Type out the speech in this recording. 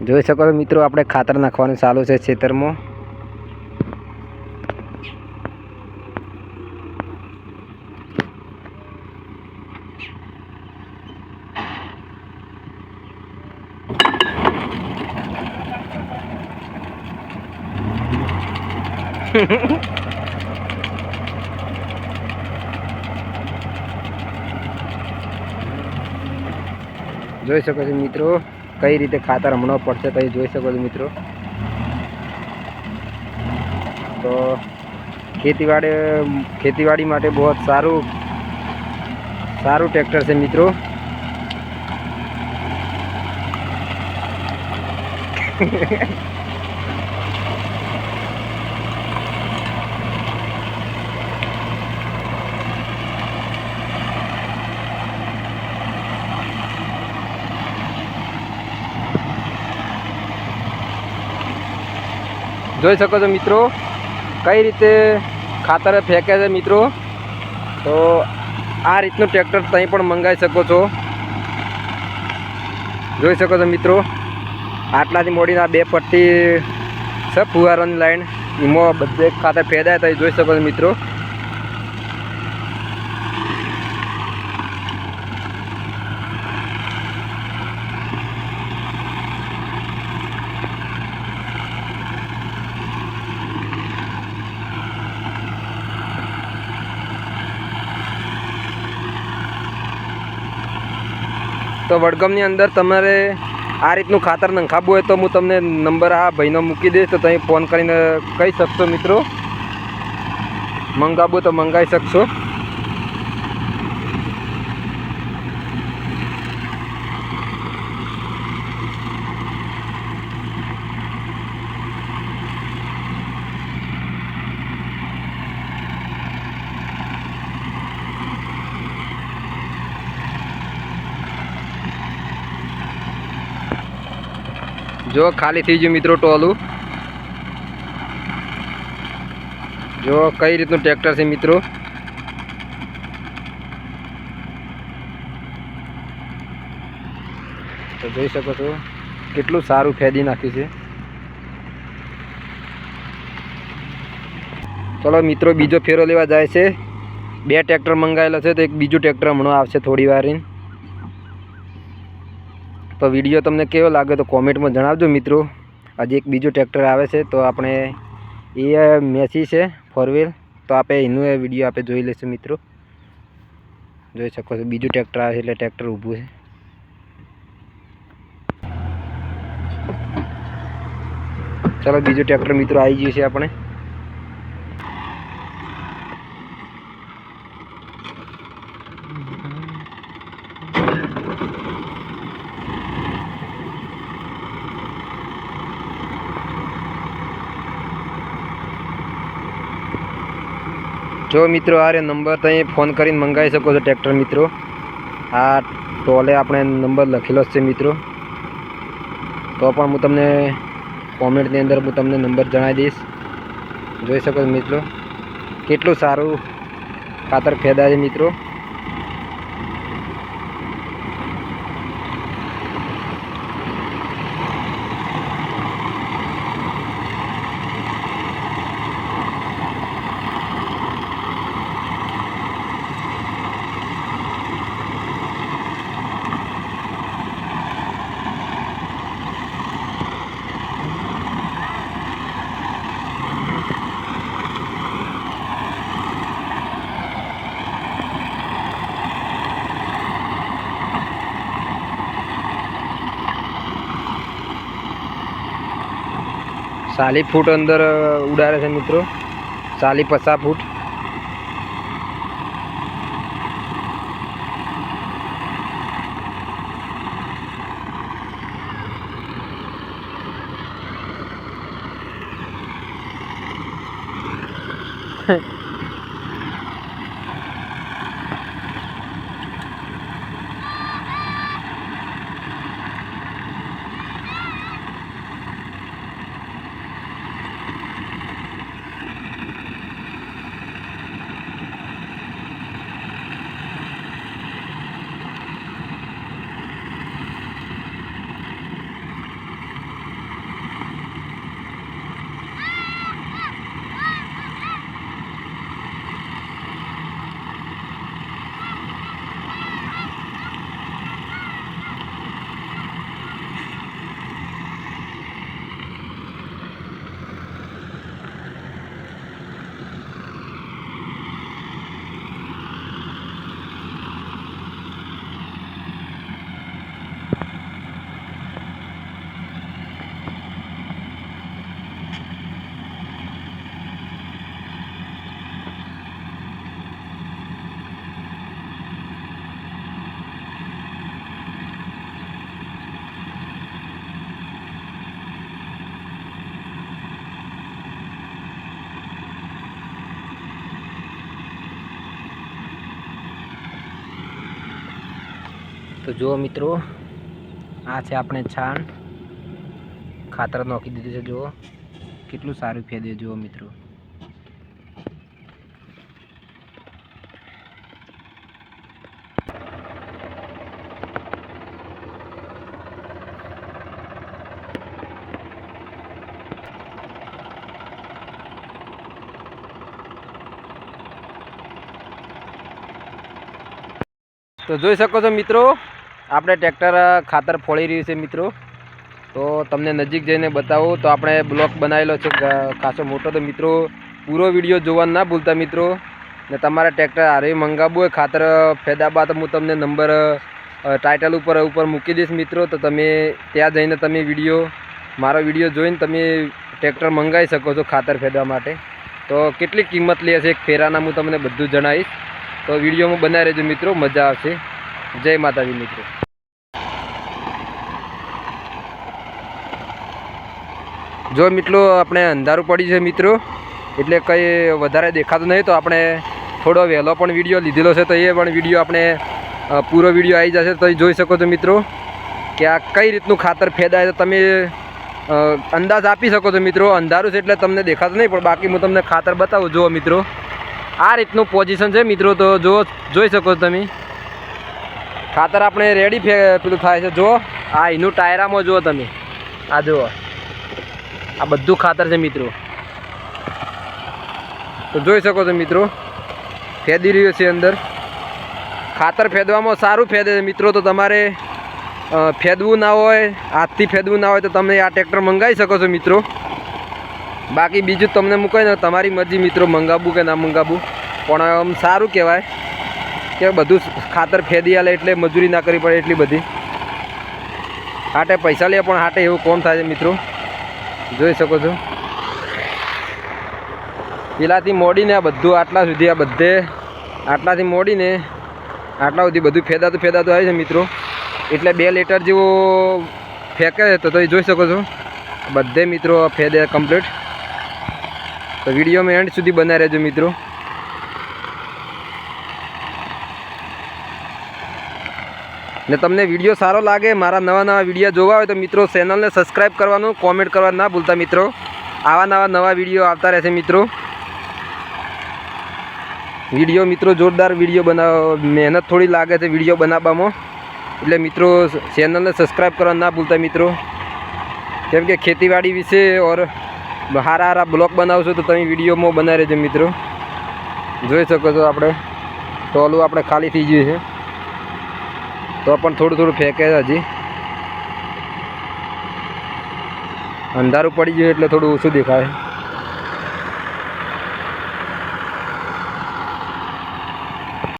જોઈ શકો છો મિત્રો આપણે ખાતર નાખવાનું ચાલુ છે ખેતરમાં. જોઈ શકો છો મિત્રો કઈ રીતે ખાતર હમણાં પડશે તો જોઈ શકો છો મિત્રો. તો ખેતીવાડી ખેતીવાડી માટે બહુ સારું સારું ટ્રેક્ટર છે મિત્રો. જોઈ શકો છો મિત્રો, કઈ રીતે ખાતર ફેંકે છે મિત્રો. તો આ રીતનું ટ્રેક્ટર ત્યાં પણ મંગાવી શકો છો. જોઈ શકો છો મિત્રો, આટલાથી મોડીને બે પટ્ટી છે ફુવારોની લાઈન એમાં બધે ખાતર ફેદાય તો જોઈ શકો છો મિત્રો. તો વડગામની અંદર તમારે આ રીતનું ખાતર નંખાવવું હોય તો હું તમને નંબર આ ભાઈનો મૂકી દઈશ, તો તમે ફોન કરીને કહી શકશો મિત્રો. મંગાવવું તો મંગાવી શકશો. જો ખાલી થઈ ગયું મિત્રો ટોલું. જો કઈ રીતનું ટ્રેક્ટર છે મિત્રો? તો જોઈ શકો છો, કેટલું સારું ફેદી નાખ્યું છે. ચલો મિત્રો, બીજો ફેરો લેવા જાય છે. બે ટ્રેક્ટર મંગાવેલો છે, તો એક બીજું ટ્રેક્ટર હમણાં આવશે થોડી વાર તો વીડિયો તમને કેવો લાગે તો કોમેન્ટમાં જણાવજો મિત્રો. હજી એક બીજું ટ્રેક્ટર આવે છે, તો આપણે એ મેસી છે ફોર વ્હીલ તો આપણે એનું એ વીડિયો આપણે જોઈ લઈશું મિત્રો. જોઈ શકો છો, બીજું ટ્રેક્ટર આવે છે એટલે ટ્રેક્ટર ઊભું છે. ચાલો, બીજું ટ્રેક્ટર મિત્રો આવી ગયું છે આપણે. જો મિત્રો આ રે નંબર તમે ફોન કરીને મંગાવી શકો છો ટ્રેક્ટર મિત્રો. આ ટોલે આપણે નંબર લખેલો છે મિત્રો. તો પણ હું તમને કોમેન્ટની અંદર હું તમને નંબર જણાવી દઈશ. જોઈ શકો છો મિત્રો. કેટલું સારું ખાતર ફેદા છે મિત્રો. ચાલી ફૂટ અંદર ઉડાડે છે મિત્રો ચાલી પચાસ ફૂટ Huh. તો જુઓ મિત્રો, આ છે આપણે છાણ. ખાતર નોખી દીધું છે, જુઓ. કેટલું સારું ફેદે જુઓ મિત્રો. તો જોઈ શકો છો મિત્રો આપણે ટ્રેક્ટર ખાતર ફોડી રહ્યું છે મિત્રો. તો તમને નજીક જઈને બતાવું, તો આપણે બ્લોક બનાવેલો છે ખાસો મોટો. તો મિત્રો, પૂરો વીડિયો જોવાનું ના ભૂલતા મિત્રો. ને તમારે ટ્રેક્ટર હારે મંગાવવું હોય, ખાતર ફેદા બાદ હું તમને નંબર ટાઇટલ ઉપર ઉપર મૂકી દઈશ મિત્રો. તો તમે ત્યાં જઈને તમે વીડિયો, મારો વીડિયો જોઈને તમે ટ્રેક્ટર મંગાવી શકો છો ખાતર ફેદવા માટે. તો કેટલી કિંમત લે છે એક ફેરાના હું તમને બધું જણાવીશ. તો વિડીયોમાં બનાવી રહેજો મિત્રો, મજા આવશે. જય માતાજી મિત્રો. જો મિત્રો, આપણે અંધારું પડી છે મિત્રો, એટલે કંઈ વધારે દેખાતું નહીં, તો આપણે થોડો વહેલો પણ વીડિયો લીધેલો છે, તો એ પણ વીડિયો આપણે પૂરો વીડિયો આવી જશે, તો જોઈ શકો છો મિત્રો, કે આ કઈ રીતનું ખાતર ફેદાય તો તમે અંદાજ આપી શકો છો મિત્રો, અંધારું છે એટલે તમને દેખાતું નહીં, પણ બાકી હું તમને ખાતર બતાવું. જુઓ મિત્રો, આ રીતનું પોઝિશન છે મિત્રો, તો જો જોઈ શકો છો તમે. ખાતર આપણે રેડી પેલું થાય છે, જુઓ, આ એનું ટાયરામાં જુઓ તમે. આ જુઓ. આ બધું ખાતર છે મિત્રો. તો જોઈ શકો છો મિત્રો, ફેદી રહ્યો છે અંદર. ખાતર ફેદવામાં સારું ફેદે છે. મિત્રો, તો તમારે ફેદવું ના હોય, હાથથી ફેદવું ના હોય, તો તમે આ ટ્રેક્ટર મંગાવી શકો છો મિત્રો. બાકી બીજું તમને મૂકાય ને, તમારી મરજી મિત્રો, મંગાવવું કે ના મંગાવવું. પણ આમ સારું કહેવાય કે બધું ખાતર ફેદી આલે એટલે મજૂરી ના કરવી પડે એટલી બધી. હાટે પૈસા લે, પણ હાટે એવું કોમ થાય છે મિત્રો? જોઈ શકો છો. પેલાથી મોડીને આ બધું, આટલા સુધી આ બધે, આટલાથી મોડીને આટલા સુધી બધું ફેદાતું ફેદાતું આવે છે મિત્રો. એટલે બે લીટર જેવો ફેંકે તો તમે જોઈ શકો છો. બધે મિત્રો ફેદે કમ્પ્લીટ તો વિડીયોમાં એન્ડ સુધી બનાવી રહેજો મિત્રો. ને તમને વીડિયો સારો લાગે, મારા નવા નવા વીડિયો જોવા હોય તો મિત્રો ચેનલને સબસ્ક્રાઈબ કરવાનું કોમેન્ટ કરવા ના ભૂલતા મિત્રો. આવા નવા નવા વીડિયો આવતા રહેશે મિત્રો. વીડિયો મિત્રો જોરદાર વીડિયો બનાવ, મહેનત થોડી લાગે છે વીડિયો બનાવવામાં. એટલે મિત્રો ચેનલને સબસ્ક્રાઈબ કરવા ના ભૂલતા મિત્રો. કેમ કે ખેતીવાડી વિશે ઓર સારા સારા બ્લોગ બનાવશો તો તમે વિડીયોમાં બનાવી રહેજો મિત્રો. જોઈ શકો છો આપણે. ટોલું આપણે ખાલી થઈ ગયું છે. તો પણ થોડું થોડું ફેંકે છે હજી. અંધારું પડી ગયું એટલે થોડું ઓછું દેખાય.